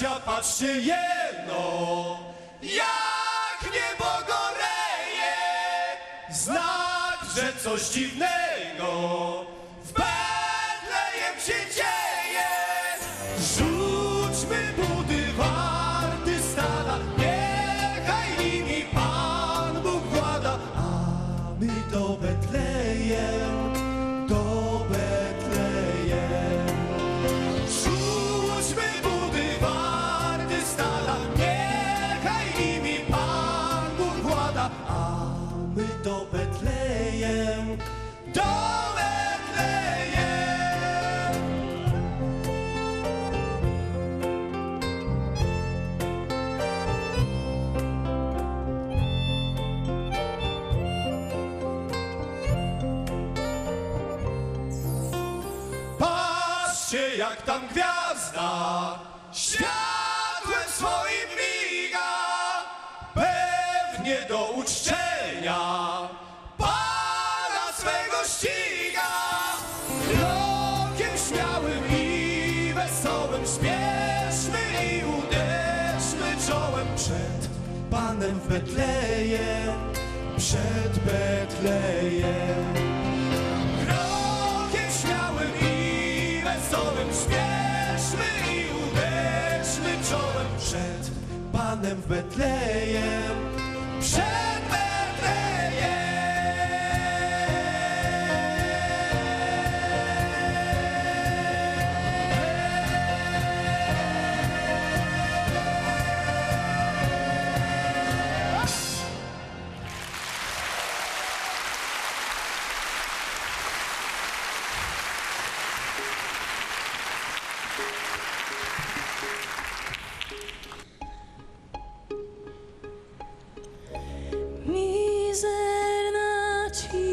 Patrzcie jedno, jak niebo goreje, znak, że coś dziwnego w Betlejem się dzieje. Rzućmy budy warty stada, niechaj nimi Pan Bóg włada, a my do Betlejem, do Betlejem, do Betlejem. Patrzcie jak tam gwiazda Pewnie do uczczenia. Pana swego ściga. Krokiem śmiałym i wesołym Śpieszmy i uderzmy czołem Przed Panem w Betlejem Przed Betlejem Krokiem śmiałym i wesołym Śpieszmy i uderzmy czołem Przed Panem w Betlejem Przed 情。